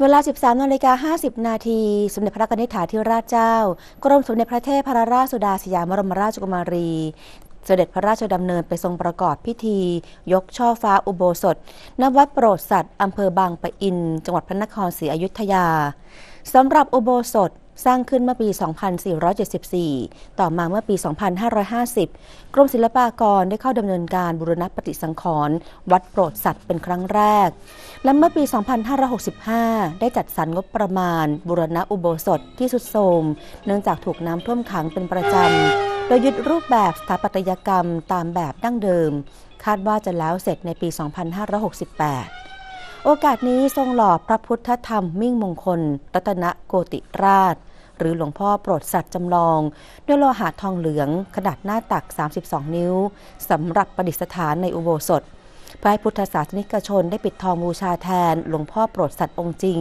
เวลา 13นาฬิกา50 นาที สมเด็จพระนิธิถาธิราชเจ้า กรมสมเด็จพระเทพรราชสุดาสยามบรมราชกุมารี เสด็จพระราชดำเนินไปทรงประกอบพิธี ยกช่อฟ้าอุโบสถ ณ วัดโปรดสัตว์อำเภอบางปะอิน จังหวัดพระนครศรีอยุธยา สำหรับอุโบสถ สร้างขึ้นเมื่อปี 2474 ต่อมาเมื่อปี 2550 กรมศิลปากรได้เข้าดำเนินการบูรณะปฏิสังขรณ์วัดโปรดสัตว์เป็นครั้งแรก และเมื่อปี 2565 ได้จัดสรรงบประมาณ บูรณะอุโบสถที่สุดโทรมเนื่องจากถูกน้ำท่วมขังเป็นประจำ โดยยึดรูปแบบสถาปัตยกรรมตามแบบดั้งเดิม คาดว่าจะแล้วเสร็จในปี 2568 โอกาสนี้ทรงหล่อพระพุทธธรรมมิ่งมงคล รัตนโกติราช หรือหลวงพ่อโปรดสัตว์จำลอง ด้วยโลหะทองเหลืองขนาดหน้าตัก 32 นิ้วสำหรับประดิษฐานในอุโบสถเพื่อให้พุทธศาสนิกชนได้ปิดทองบูชาแทนหลวงพ่อโปรดสัตว์องค์จริง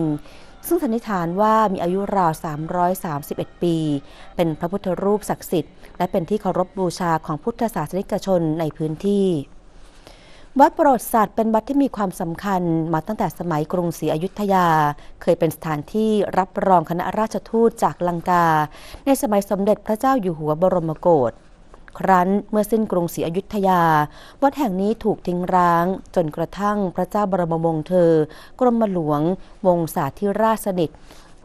ซึ่งสันนิษฐานว่ามีอายุราว 331 ปี เป็นพระพุทธรูปศักดิ์สิทธิ์ และเป็นที่เคารพบูชาของพุทธศาสนิกชนในพื้นที่ วัดโปรดสัตว์เป็นวัดที่มีความสำคัญมาตั้งแต่สมัยกรุงศรีอยุธยา เคยเป็นสถานที่รับรองคณะราชทูตจากลังกา ในสมัยสมเด็จพระเจ้าอยู่หัวบรมโกศครั้นเมื่อสิ้นกรุงศรีอยุธยา วัดแห่งนี้ถูกทิ้งร้าง จนกระทั่งพระเจ้าบรมวงศ์เธอ กรมหลวง วงศาธิราชสนิท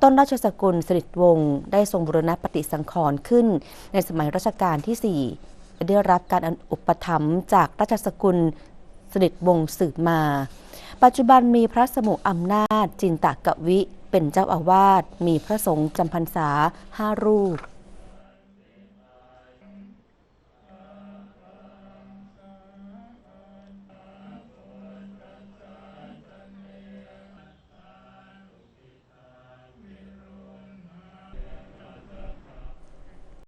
ต้นราชสกุลสนิทวงศ์ได้ทรงบูรณปฏิสังขรณ์ขึ้น ในสมัยรัชกาลที่ 4 ได้รับการอุปถัมภ์จากราชสกุล สนิทวงศ์สืบมา ปัจจุบันมีพระสมุอำนาจจินตกวิ เป็นเจ้าอาวาส มีพระสงฆ์จำพรรษาห้ารูป